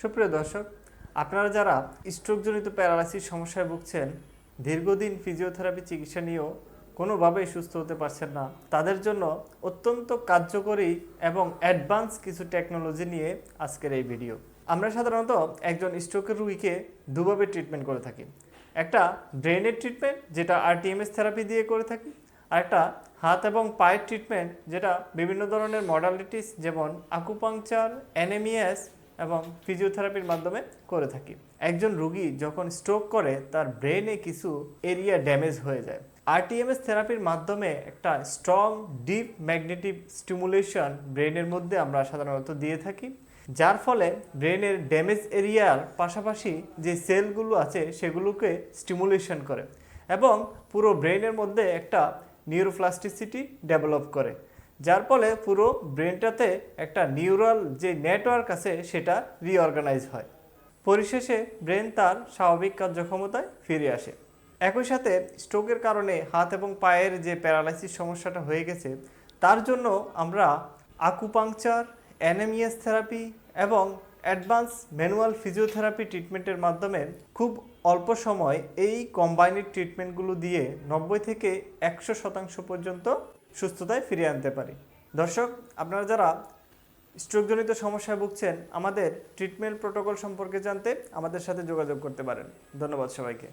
সুপ্রিয় দর্শক, আপনারা যারা স্ট্রোকজনিত প্যারালাইসিস সমস্যায় ভুগছেন, দীর্ঘদিন ফিজিওথেরাপি চিকিৎসা নিয়েও কোনোভাবেই সুস্থ হতে পারছেন না, তাদের জন্য অত্যন্ত কার্যকরী এবং অ্যাডভান্স কিছু টেকনোলজি নিয়ে আজকের এই ভিডিও আমরা সাধারণত একজন স্ট্রোকের রুগীকে দুভাবে ট্রিটমেন্ট করে থাকি। একটা ব্রেনের ট্রিটমেন্ট যেটা আরটিএমএস থেরাপি দিয়ে করে থাকি, আর একটা হাত এবং পায়ের ট্রিটমেন্ট যেটা বিভিন্ন ধরনের মডালিটিস যেমন আকুপাংচার অ্যানেমিয়াস এবং ফিজিওথেরাপির মাধ্যমে করে থাকি। একজন রুগী যখন স্ট্রোক করে, তার ব্রেনে কিছু এরিয়া ড্যামেজ হয়ে যায়। আরটিএমএস থেরাপির মাধ্যমে একটা স্ট্রং ডিপ ম্যাগনেটিক স্টিমুলেশন ব্রেনের মধ্যে আমরা সাধারণত দিয়ে থাকি। যার ফলে ব্রেনের ড্যামেজ এরিয়ার পাশাপাশি যে সেলগুলো আছে, সেগুলোকে স্টিমুলেশন করে এবং পুরো ব্রেনের মধ্যে একটা নিউরোপ্লাস্টিসিটি ডেভেলপ করে। যার ফলে পুরো ব্রেনটাতে একটা নিউরাল যে নেটওয়ার্ক আছে সেটা রিঅর্গানাইজ হয়। পরিশেষে ব্রেন তার স্বাভাবিক কার্যক্ষমতায় ফিরে আসে। একই সাথে স্ট্রোকের কারণে হাত এবং পায়ের যে প্যারালাইসিস সমস্যাটা হয়ে গেছে, তার জন্য আমরা আকুপাংচার অ্যানেমিয়াস থেরাপি এবং অ্যাডভান্স ম্যানুয়াল ফিজিওথেরাপি ট্রিটমেন্টের মাধ্যমে খুব অল্প সময় এই কম্বাইন্ড ট্রিটমেন্টগুলো দিয়ে নব্বই থেকে একশো শতাংশ পর্যন্ত সুস্থতায় ফিরিয়ে আনতে পারি। দর্শক, আপনারা যারা স্ট্রোকজনিত সমস্যায় ভুগছেন, আমাদের ট্রিটমেন্ট প্রোটোকল সম্পর্কে জানতে আমাদের সাথে যোগাযোগ করতে পারেন। ধন্যবাদ সবাইকে।